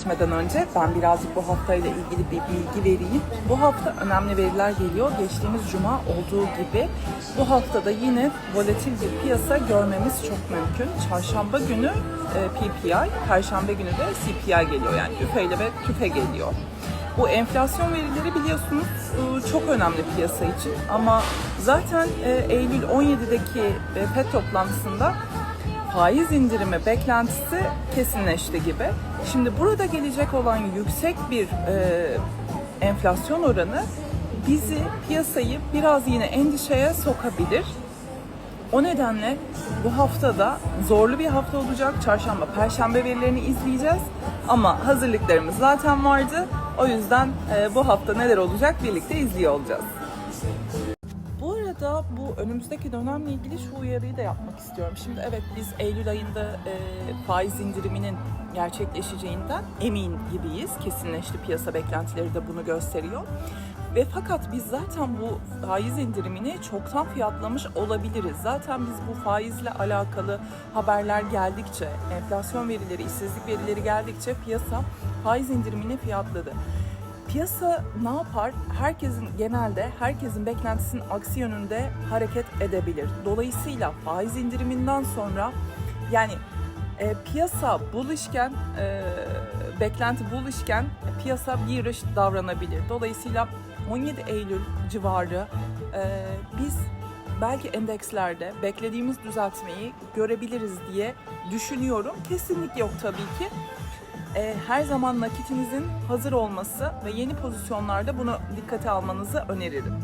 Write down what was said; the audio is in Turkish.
Gitmeden önce ben birazcık bu haftayla ilgili bir bilgi vereyim. Bu hafta önemli veriler geliyor. Geçtiğimiz cuma olduğu gibi bu haftada yine volatil bir piyasa görmemiz çok mümkün. Çarşamba günü e, PPI, Perşembe günü de CPI geliyor. Yani üfeyle ve tüfe geliyor. Bu enflasyon verileri biliyorsunuz e, çok önemli piyasa için ama zaten e, Eylül 17'deki e, FED toplantısında faiz indirimi beklentisi kesinleşti gibi. Şimdi burada gelecek olan yüksek bir e, enflasyon oranı bizi piyasayı biraz yine endişeye sokabilir. O nedenle bu haftada zorlu bir hafta olacak. Çarşamba, perşembe verilerini izleyeceğiz. Ama hazırlıklarımız zaten vardı. O yüzden e, bu hafta neler olacak birlikte izliyor olacağız. Arada bu önümüzdeki dönemle ilgili şu uyarıyı da yapmak istiyorum. Şimdi evet biz Eylül ayında e, faiz indiriminin gerçekleşeceğinden emin gibiyiz. Kesinleşti piyasa beklentileri de bunu gösteriyor. Ve fakat biz zaten bu faiz indirimini çoktan fiyatlamış olabiliriz. Zaten biz bu faizle alakalı haberler geldikçe, enflasyon verileri, işsizlik verileri geldikçe piyasa faiz indirimini fiyatladı. Piyasa ne yapar? Herkesin genelde herkesin beklentisinin aksi yönünde hareket edebilir. Dolayısıyla faiz indiriminden sonra yani e, piyasa buluşken, e, beklenti buluşken piyasa bir yarış davranabilir. Dolayısıyla 17 Eylül civarı e, biz belki endekslerde beklediğimiz düzeltmeyi görebiliriz diye düşünüyorum. Kesinlik yok tabii ki. E, her zaman nakitinizin hazır olması ve yeni pozisyonlarda bunu dikkate almanızı öneririm.